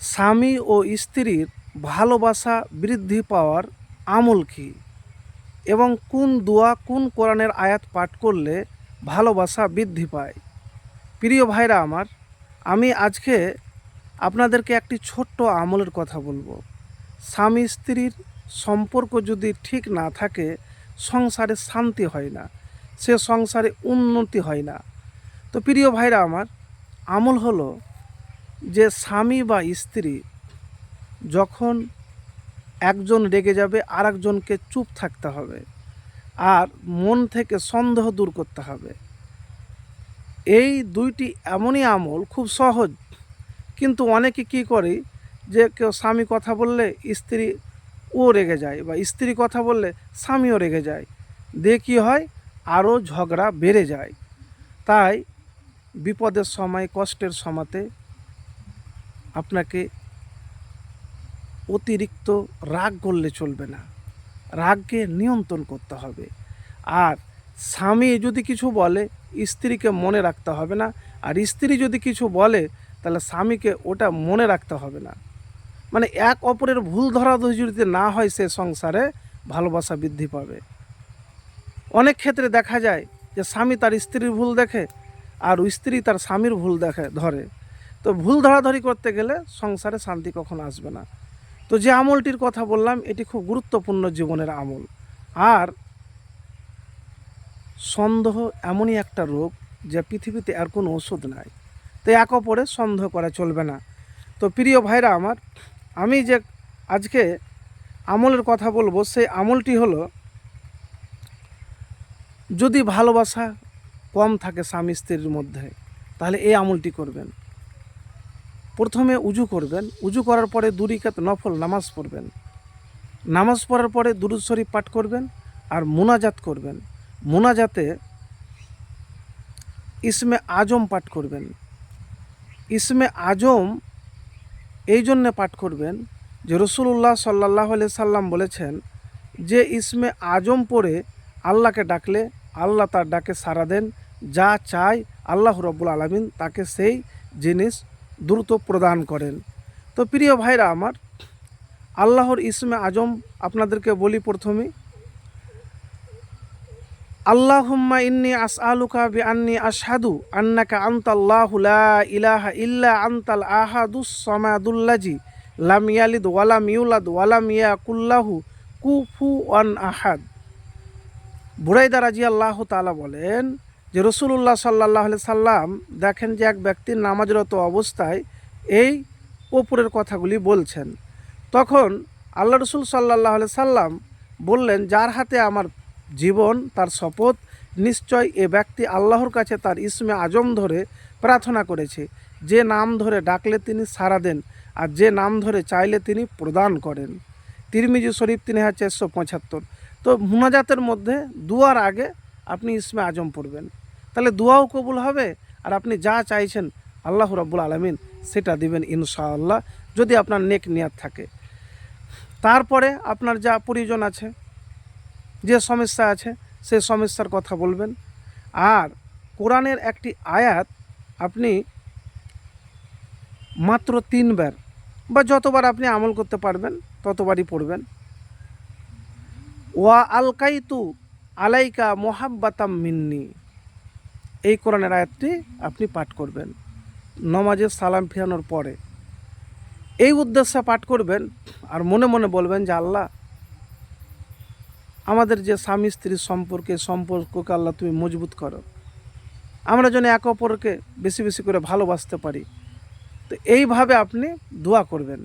স্বামী ও স্ত্রীর ভালোবাসা বৃদ্ধি পাওয়ার আমল কী? এবং কোন দোয়া কোন কোরআনের আয়াত পাঠ করলে ভালোবাসা বৃদ্ধি পায়? প্রিয় ভাইরা আমার, আমি আজকে আপনাদেরকে একটি ছোট্ট আমলের কথা বলব। স্বামী স্ত্রীর সম্পর্ক যদি ঠিক না থাকে, সংসারে শান্তি হয় না, সে সংসারে উন্নতি হয় না। তো প্রিয় ভাইরা আমার, আমল হলো যে স্বামী বা স্ত্রী যখন একজন রেগে যাবে আর একজনকে চুপ থাকতে হবে আর মন থেকে সন্দেহ দূর করতে হবে। এই দুইটি এমনই আমল, খুব সহজ। কিন্তু অনেকে কি করে যে কেউ স্বামী কথা বললে স্ত্রী ও রেগে যায় বা স্ত্রী কথা বললে স্বামীও রেগে যায়। দিয়ে কী হয়? আরও ঝগড়া বেড়ে যায়। তাই বিপদের সময়, কষ্টের সময়তে আপনাকে অতিরিক্ত রাগ করলে চলবে না। রাগকে নিয়ন্ত্রণ করতে হবে। আর স্বামী যদি কিছু বলে, স্ত্রীকে মনে রাখতে হবে না। আর স্ত্রী যদি কিছু বলে, তাহলে স্বামীকে ওটা মনে রাখতে হবে না। মানে এক অপরের ভুল ধরাধরি যদি না হয়, সে সংসারে ভালোবাসা বৃদ্ধি পাবে। অনেক ক্ষেত্রে দেখা যায় যে স্বামী তার স্ত্রীর ভুল দেখে, আর স্ত্রী তার স্বামীর ভুল দেখে, ধরে। তো ভুল ধরাধরি করতে গেলে সংসারে শান্তি কখনো আসবে না। তো যে আমলটির কথা বললাম, এটি খুব গুরুত্বপূর্ণ জীবনের আমল। আর সন্দেহ এমনই একটা রোগ যা পৃথিবীতে আর কোনো ওষুধ নাই। তো এক অপরে সন্দেহ করা চলবে না। তো প্রিয় ভাইরা আমার, আমি যে আজকে আমলের কথা বলব, সেই আমলটি হলো, যদি ভালোবাসা কম থাকে স্বামী স্ত্রীর মধ্যে, তাহলে এই আমলটি করবেন। প্রথমে উজু করবেন, উজু করার পরে দুরিকাত নফল নামাজ পড়বেন। নামাজ পড়ার পরে দুরুদ শরীফ পাঠ করবেন আর মোনাজাত করবেন। মোনাজাতে ইসমে আজম পাঠ করবেন। ইসমে আজম এই জন্যে পাঠ করবেন যে রসুল্লাহ সাল্লাহ সাল্লাম বলেছেন যে ইসমে আজম পড়ে আল্লাহকে ডাকলে আল্লাহ তার ডাকে সাড়া দেন, যা চায় আল্লাহ রব্বুল আলমিন, তাকে সেই জিনিস দ্রুত প্রদান করেন। তো প্রিয় ভাইরা আমার, আল্লাহর ইসমে আজম আপনাদেরকে বলি প্রথমেই আল্লাহুম্মা ইন্নি আস আসআলুকা বি আন্নি আশহাদু আন্নাকা আনতাল্লাহু লা ইলাহা ইল্লা আনতাল আহাদুস সামাদুল্লাজি লাম ইয়ালিদ ইউলাদ ওয়ালাম ইয়াকুল্লাহু কুফুয়ান আহাদ। বুরাইদা আল্লাহ তালা বলেন যে রসুল্লাহ সাল্লাহ সাল্লাম দেখেন যে এক ব্যক্তির নামাজরত অবস্থায় এই ওপরের কথাগুলি বলছেন। তখন আল্লাহ রসুল সাল্লাহ সাল্লাম বললেন, যার হাতে আমার জীবন, তার শপথ, নিশ্চয় এ ব্যক্তি আল্লাহর কাছে তার ইসমে আজম ধরে প্রার্থনা করেছে। যে নাম ধরে ডাকলে তিনি সাড়া দেন, আর যে নাম ধরে চাইলে তিনি প্রদান করেন। তিরমিজি শরীফ তিন হাজার চারশো পঁচাত্তর। তো মুনাজাতের মধ্যে দুয়ার আগে আপনি ইসমে আজম পড়বেন। তাহলে দুয়াও কবুল হবে। আর আপনি যা চাইছেন, আল্লাহ রাব্বুল আলমিন সেটা দিবেন ইনশাআল্লাহ, যদি আপনার নেক নিয়াত থাকে। তারপরে আপনার যা প্রয়োজন আছে, যে সমস্যা আছে, সে সমস্যার কথা বলবেন। আর কোরআনের একটি আয়াত আপনি মাত্র তিনবার বা যতবার আপনি আমল করতে পারবেন, ততবারই পড়বেন। ওয়া আলকাইতু আলাইকা মোহাব্বাতাম মিন্নি। এই কোরআনের আয়াতটি আপনি পাঠ করবেন। নমাজের সালাম ফিরানোর পরে। এই উদ্দেশ্যে পাঠ করবেন আর মনে মনে বলবেন যে, আল্লাহ, আমাদের যে স্বামী স্ত্রীর সম্পর্কে, সম্পর্ককে আল্লাহ তুমি মজবুত করো। আমরা যেন এক অপরকে বেশি বেশি করে ভালোবাসতে পারি। তো এইভাবে আপনি দোয়া করবেন।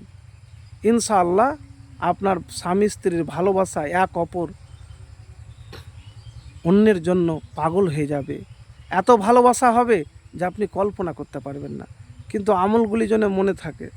ইনশাআল্লাহ আপনার স্বামী স্ত্রীর ভালোবাসা এক অপর অন্যের জন্য পাগল হয়ে যাবে। এত ভালোবাসা হবে যে আপনি কল্পনা করতে পারবেন না। কিন্তু আমলগুলি যেন মনে থাকে।